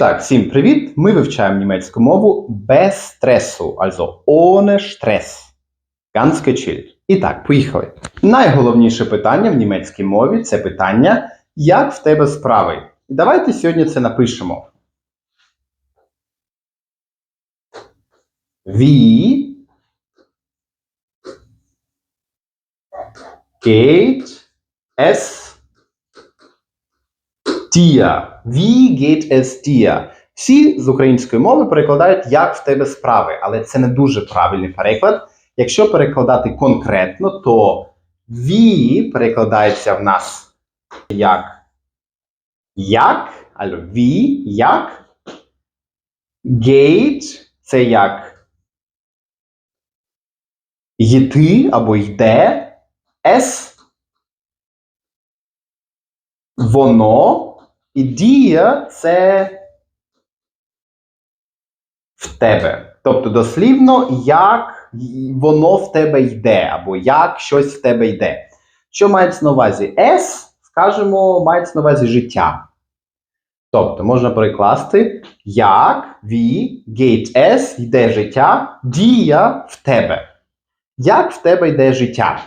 Так, всім привіт! Ми вивчаємо німецьку мову без стресу, also ohne Stress. Ganz gechillt. І так, поїхали. Найголовніше питання в німецькій мові це питання, як в тебе справи. І давайте сьогодні це напишемо. Wie geht es dir? Wie geht es dir? Всі з української мови перекладають, як в тебе справи, але це не дуже правильний переклад. Якщо перекладати конкретно, то wie перекладається в нас як як, або wie, як. Geht це як йти або йде. Es воно. І дія це в тебе. Тобто дослівно, як воно в тебе йде, або як щось в тебе йде. Що мається на увазі? S, скажемо, мається на увазі життя. Тобто можна перекласти, як wie geht es, йде життя, дія в тебе. Як в тебе йде життя?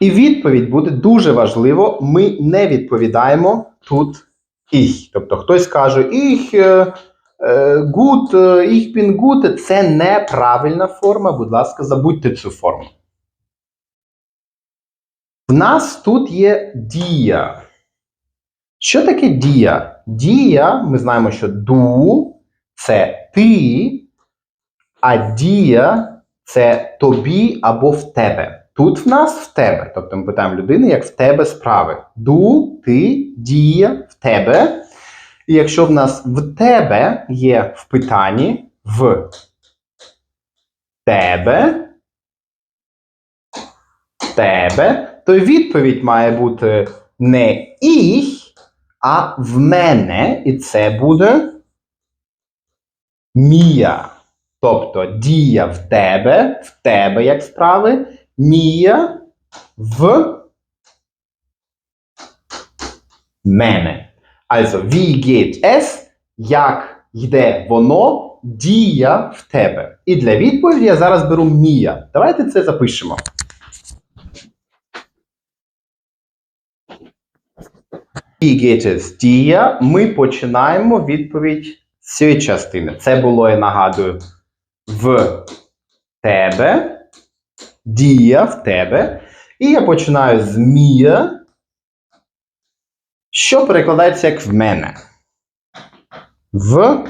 І відповідь буде дуже важливо. Ми не відповідаємо тут ich. Тобто хтось каже ich gut, ich bin. Це неправильна форма. Будь ласка, забудьте цю форму. В нас тут є дія. Що таке дія? Дія, ми знаємо, що ду це ти, а дія це тобі або в тебе. Тут в нас в тебе. Тобто ми питаємо людини, як в тебе справи. Ду, ти, дія, в тебе. І якщо в нас в тебе є в питанні в тебе, тебе, то відповідь має бути не ich, а в мене, і це буде мія. Тобто дія в тебе, в тебе як справи, мія в мене. Also, wie geht es, як йде воно, дія в тебе. І для відповіді я зараз беру мія. Давайте це запишемо. Wie geht es dir? Ми починаємо відповідь з цієї частини. Це було, я нагадую, в тебе. Дія в тебе. І я починаю з мія, що перекладається як в мене. В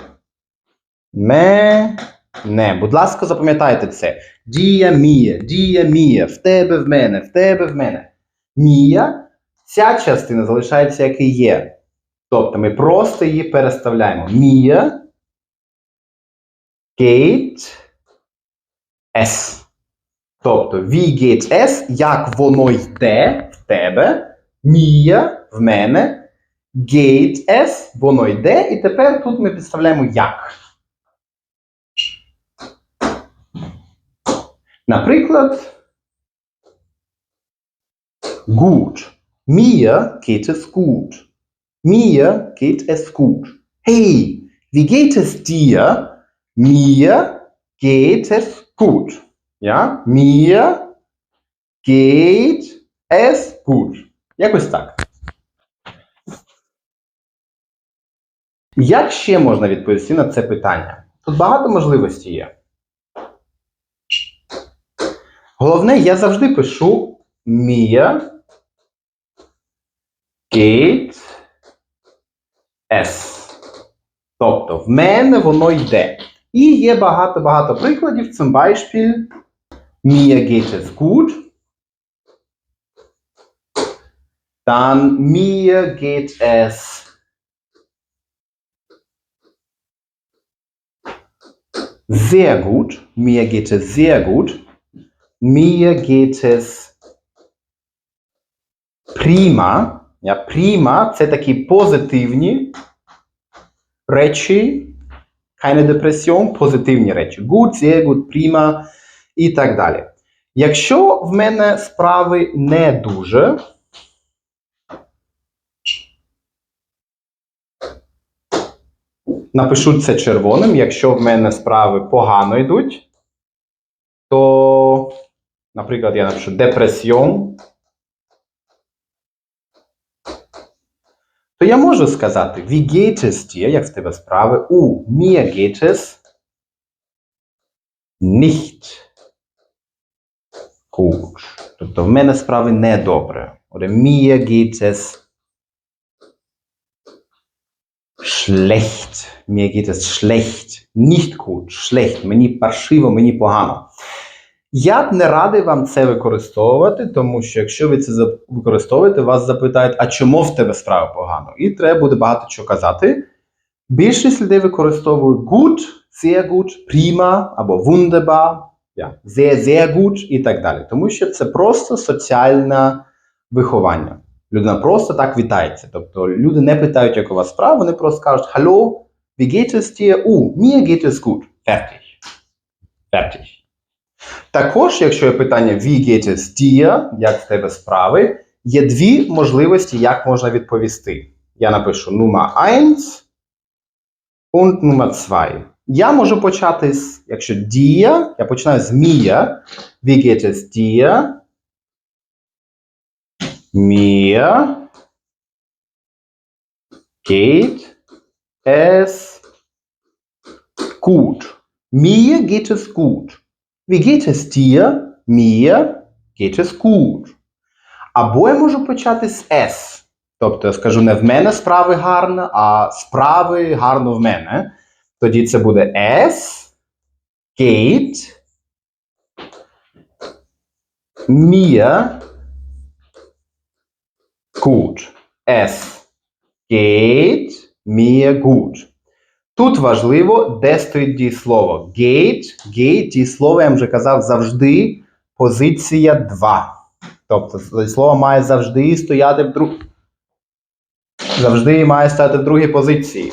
мене. Будь ласка, запам'ятайте це. Дія мія, дія мія, в тебе в мене, в тебе в мене. Мія, ця частина залишається як і є. Тобто ми просто її переставляємо. Мія. Geht es. Тобто es, як воно йде в тебе, мія в мене, geht es, воно йде, і тепер тут ми підставляємо як. Наприклад, gut. Mir geht es gut. Mir geht es gut. Hey, wie geht es dir? Mir geht es gut. Ja? Mir geht es gut. Якось так. Як ще можна відповісти на це питання? Тут багато можливостей є. Головне, я завжди пишу mir geht es. Тобто, в мене воно йде. І є багато-багато прикладів. Zum Beispiel Mir geht es gut. Dann mir geht es sehr gut. Mir geht es sehr gut. Mir geht es prima. Ja, prima це такі позитивні речі, keine депресіон, позитивні речі. Good, sehr good, prima і так далі. Якщо в мене справи не дуже, напишу це червоним. Якщо в мене справи погано йдуть, то, наприклад, я напишу депресіон, то я можу сказати wie geht es dir, як в тебе справи, у mir geht es nicht gut. Тобто в мене справи недобре. Oder mir geht es schlecht. Mir geht es schlecht. Nicht. Мені паршиво, мені погано. Я б не радий вам це використовувати, тому що якщо ви це використовуєте, вас запитають, а чому в тебе справа погано? І треба буде багато чого казати. Більшість людей використовують good, sehr gut, prima або wunderbar, ja, sehr, sehr gut і так далі. Тому що це просто соціальне виховання. Людина просто так вітається. Тобто люди не питають, як у вас справа, вони просто кажуть Hallo, wie geht es dir? У, mir geht es gut. Fertig. Fertig. Також, якщо є питання wie geht es dir, як в тебе справи, є дві можливості, як можна відповісти. Я напишу Nummer 1 und Nummer 2. Я можу почати з, якщо dir, я починаю з mir. Wie geht es dir? Mir geht es gut. Mir geht es gut. Wie geht es dir? Mir geht es gut. Або я можу почати з S. Тобто я скажу не в мене справи гарно, а справи гарно в мене. Тоді це буде S geht mir gut. Es geht mir gut. Тут важливо, де стоїть дієслово. Gate, gate, дієслово, я вже казав, завжди позиція 2. Тобто дієслово має завжди стояти в друг... Завжди має стояти в другій позиції.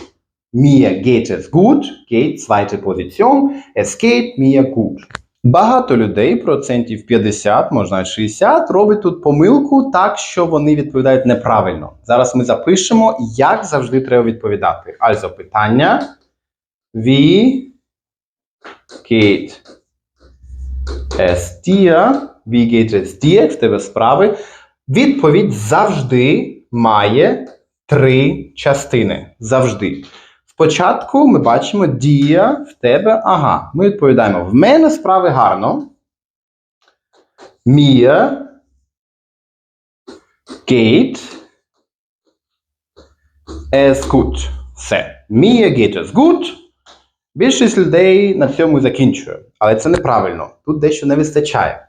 Mir geht es gut, geht, zweite Position. Es geht mir gut. Багато людей, процентів 50, можна навіть 60, робить тут помилку так, що вони відповідають неправильно. Зараз ми запишемо, як завжди треба відповідати. Also питання. Wie geht es dir? Wie geht? В тебе справи. Відповідь завжди має три частини. Завжди. Спочатку ми бачимо дія в тебе. Ага, ми відповідаємо: в мене справи гарно. Mir geht es gut. Все. Mir geht es gut. Більшість людей на цьому закінчує. Але це неправильно. Тут дещо не вистачає.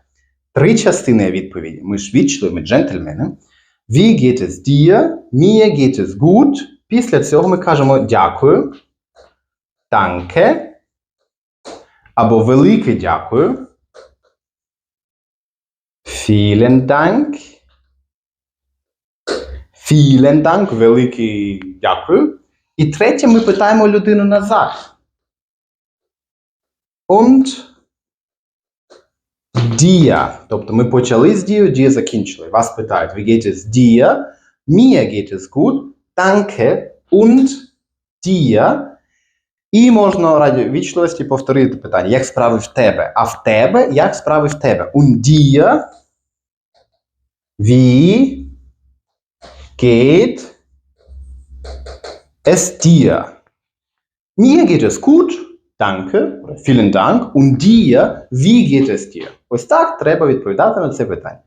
Три частини відповіді. Ми ж вічливі, джентльмени. Wie geht es dir? Mir geht es gut. Після цього ми кажемо дякую. Danke. Або велике дякую. Vielen Dank. Vielen Dank. Великий дякую. І третє, ми питаємо людину назад. Und dir. Тобто ми почали з дією, дія закінчили. Вас питають, wie geht es dir? Mir geht es gut. Danke. Und dir. І можна раді вічливості повторити питання, як справи в тебе? А в тебе, як справи в тебе? Und dir. Wie geht es dir? Mir geht es gut. Danke. Vielen Dank. Und dir, wie geht es dir? Ось так треба відповідати на це питання.